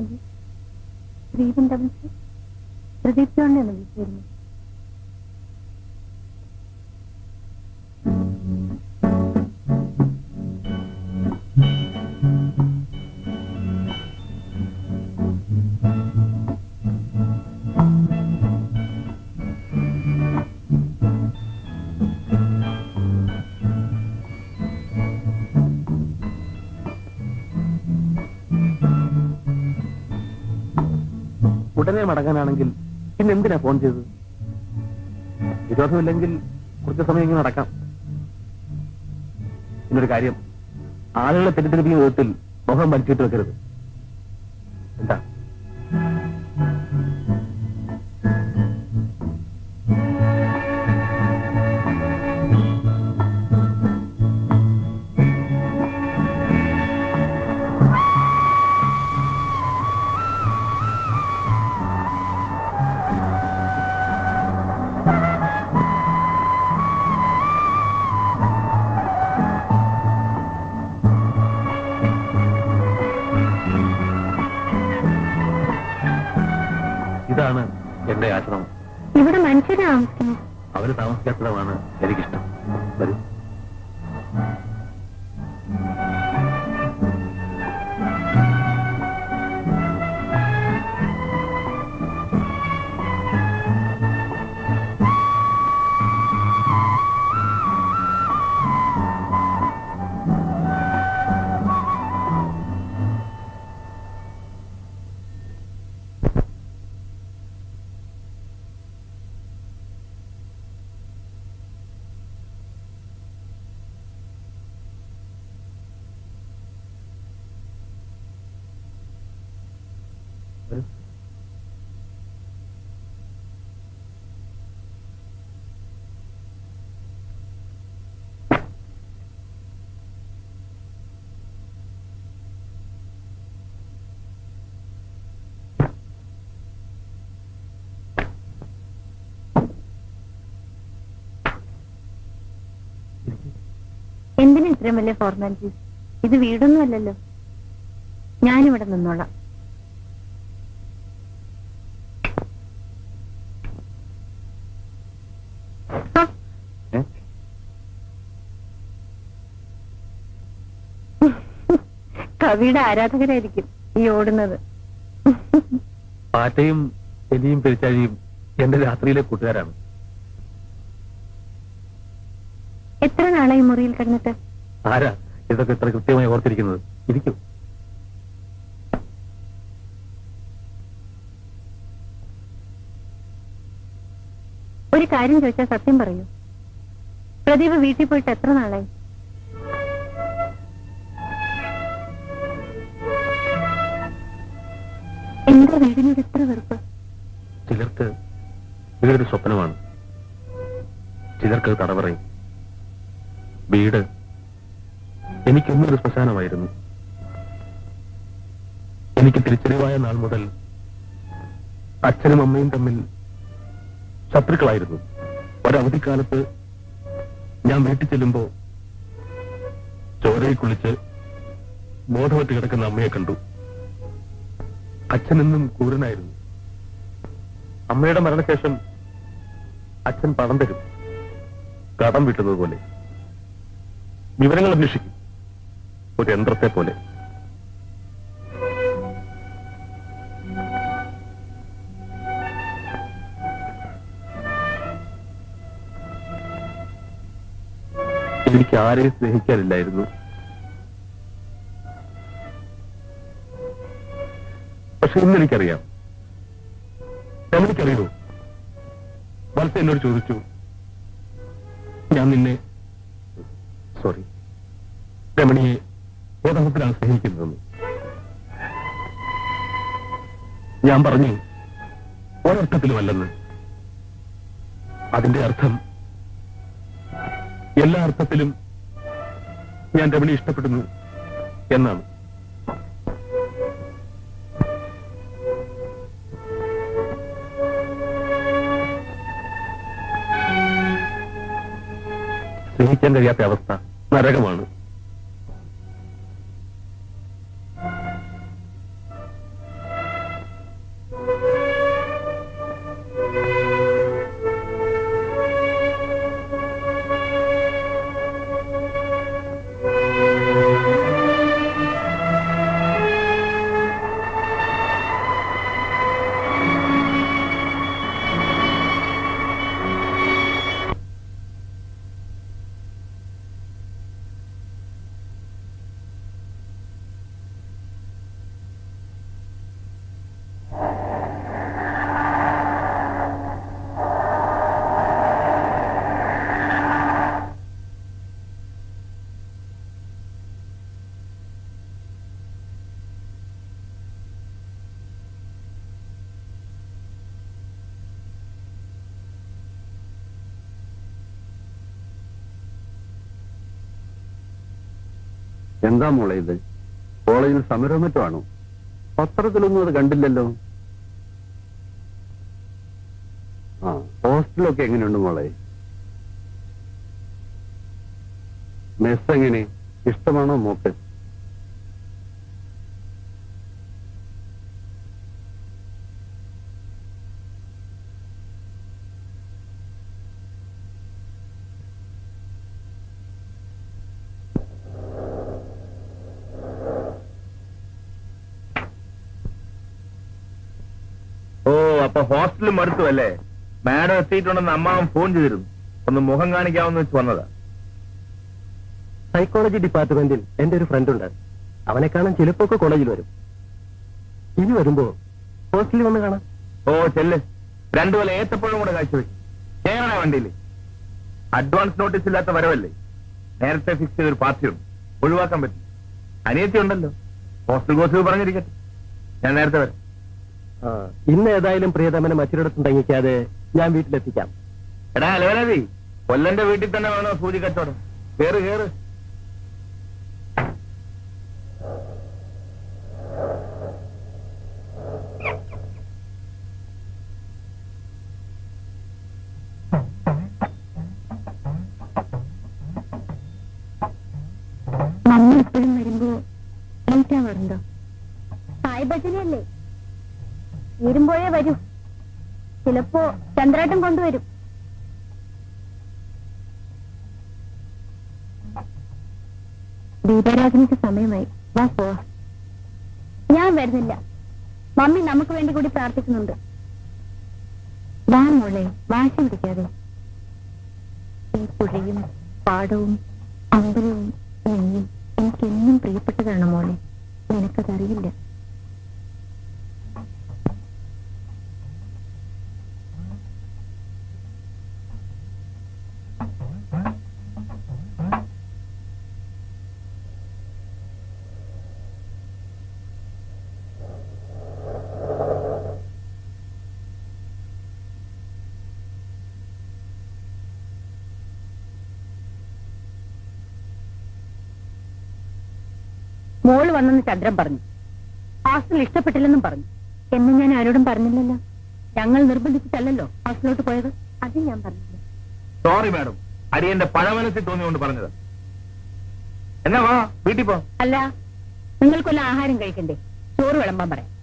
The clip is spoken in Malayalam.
വൺ പ്രദീപ് ജോണിനെ വിളിച്ചിരുന്നു ഉടനെ മടങ്ങാനാണെങ്കിൽ പിന്നെ എന്തിനാ ഫോൺ ചെയ്തത്? വിരോധമില്ലെങ്കിൽ കുറച്ച് സമയം ഇങ്ങനെ നടക്കാം. പിന്നൊരു കാര്യം ആളുകളെ തെറ്റിദ്ധരിപ്പിക്കുന്ന വിധത്തിൽ മുഖം വലിച്ചിട്ട് വെക്കരുത്. എന്താ? ഇതാണ് എന്റെ ആശ്രമം? ഇവിടെ മനുഷ്യരെ താമസിക്കുന്നു അവർ താമസിക്കാത്തതാണ് എനിക്കിഷ്ടം. വരൂ. എന്തിനാ ഇത്രയും വലിയ ഫോർമാലിറ്റീസ് ഇത് വീടൊന്നും അല്ലല്ലോ. ഞാനിവിടെ നിന്നോളാം? കവിയുടെ ആരാധകരായിരിക്കും ഈ ഓടുന്നത്. പാറ്റയും എലിയും പെരിച്ചാഴിയും എന്റെ രാത്രിയിലെ കൂട്ടുകാരാണ്. എത്ര നാളായി മുറിയിൽ കിടന്നിട്ട്? ആരാ ഇതൊക്കെ ഇത്ര കൃത്യമായി ഓർത്തിരിക്കുന്നത്? ഇരിക്കും. ഒരു കാര്യം ചോദിച്ചാൽ സത്യം പറയൂ. പ്രദീപ് വീട്ടിൽ പോയിട്ട് എത്ര നാളായി? എന്താ വീടിനോട് എത്ര വെറുപ്പ്? ചിലർക്ക് വീടൊരു സ്വപ്നമാണ്. ചിലർക്ക് തടവറയും. വീട് എനിക്കൊന്നും ഒരു ശ്മശാനമായിരുന്നു. എനിക്ക് തിരിച്ചറിവായ നാൾ മുതൽ അച്ഛനും അമ്മയും തമ്മിൽ ശത്രുക്കളായിരുന്നു. ഒരവധിക്കാലത്ത് ഞാൻ വീട്ടിൽ ചെല്ലുമ്പോ ചോരയിൽ കുളിച്ച് ബോധവറ്റ് കിടക്കുന്ന അമ്മയെ കണ്ടു. അച്ഛനെന്നും ക്രൂരനായിരുന്നു. അമ്മയുടെ മരണശേഷം അച്ഛൻ പണം തരും. കടം വീട്ടുന്നത് പോലെ. വിവരങ്ങൾ അന്വേഷിക്കും. ഒരു യന്ത്രത്തെ പോലെ. എനിക്ക് ആരെയും സ്നേഹിക്കാനില്ലായിരുന്നു. പക്ഷെ ഇന്ന് എനിക്കറിയാം. രമണിക്കറിയോ വലത്തെ എന്നോട് ചോദിച്ചു ഞാൻ നിന്നെ സോറി. രമണിയെ യഥാർത്ഥത്തിലാണ് സ്നേഹിക്കുന്നതെന്ന് ഞാൻ പറഞ്ഞു ഒരർത്ഥത്തിലുമല്ലെന്ന്. അതിന്റെ അർത്ഥം എല്ലാ അർത്ഥത്തിലും ഞാൻ രമണി ഇഷ്ടപ്പെടുന്നു എന്നാണ്. സ്നേഹിക്കാൻ കഴിയാത്ത അവസ്ഥ. നരകമാണ് എന്താ മോളെ ഇത്? കോളേജിൽ സമരവും മറ്റോ ആണോ പത്രത്തിലൊന്നും അത് കണ്ടില്ലല്ലോ. ആ ഹോസ്റ്റലൊക്കെ എങ്ങനെയുണ്ട് മോളെ? മെസ് എങ്ങനെ ഇഷ്ടമാണോ മോക്ക് ഓ അപ്പൊ ഹോസ്റ്റലിൽ മടുത്തു അല്ലേ മാഡം എത്തിയിട്ടുണ്ടെന്ന് അമ്മാവൻ ഫോൺ ചെയ്തിരുന്നു. ഒന്ന് മുഖം കാണിക്കാമെന്ന് വെച്ച് വന്നതാ. സൈക്കോളജി ഡിപ്പാർട്ട്മെന്റിൽ എന്റെ ഒരു ഫ്രണ്ട് ഉണ്ട്. അവനെ കാണാൻ ചിലപ്പോ കോളേജിൽ വരും. ഇനി വരുമ്പോ ഹോസ്റ്റലിൽ വന്ന് കാണാം. ഓ ചെല്ല്. രണ്ടു ഏത്തപ്പോഴും ഏത്തപ്പഴം കൂടെ കാഴ്ചവെച്ചു കേരള വണ്ടിയിൽ. അഡ്വാൻസ് നോട്ടീസ് ഇല്ലാത്ത വരവല്ലേ? നേരത്തെ ഫിക്സ് ചെയ്തൊരു പാർട്ടിയുണ്ട് ഒഴിവാക്കാൻ പറ്റും. അനിയത്തി ഉണ്ടല്ലോ ഹോസ്റ്റൽ ഗോസിവ് പറഞ്ഞിരിക്കട്ടെ. ഞാൻ നേരത്തെ വരാം. ഇന്ന് ഏതായാലും പ്രിയതമനെ മറ്റൊരിടത്തും തങ്ങിക്കാതെ ഞാൻ വീട്ടിലെത്തിക്കാം. എടാ അലവലതി കൊല്ലന്റെ വീട്ടിൽ തന്നെ വേണോ സൂചി കച്ചവടം? കേറ് കേറ്. മമ്മി എപ്പോഴും വരുമ്പോ ലേറ്റ് ആവാറുണ്ടോ സായി ഭജനയല്ലേ വരുമ്പോഴേ വരൂ. ചിലപ്പോ ചന്ദ്രാട്ടം കൊണ്ടുവരും. ദീപാരാധനയ്ക്ക് സമയമായി. വാ പോവാ ഞാൻ വരുന്നില്ല. മമ്മി നമുക്ക് വേണ്ടി കൂടി പ്രാർത്ഥിക്കുന്നുണ്ട്. വാ മോളെ. വാശി പിടിക്കാതെ. ഈ പുഴയും പാടവും അമ്പലവും എനിക്കെന്നും പ്രിയപ്പെട്ടതാണ് മോളെ. നിനക്കതറിയില്ല. മോൾ വന്നെന്ന് ചന്ദ്രൻ പറഞ്ഞു. ഹോസ്റ്റൽ ഇഷ്ടപ്പെട്ടില്ലെന്നും പറഞ്ഞു. എന്ന് ഞാൻ ആരോടും പറഞ്ഞില്ലല്ലോ. ഞങ്ങൾ നിർബന്ധിച്ചിട്ടല്ലല്ലോ ഹോസ്റ്റലിലോട്ട് പോയത്. അത് ഞാൻ പറഞ്ഞില്ല. സോറി മാഡം അരിയന്റെ പഴമനസ്സിൽ തോന്നിയോണ്ട് പറഞ്ഞത്. എന്നാ വാ വീട്ടിൽ പോ. അല്ല നിങ്ങൾക്കൊല്ല ആഹാരം കഴിക്കണ്ടേ? ചോറ് വിളമ്പാൻ പറയാം.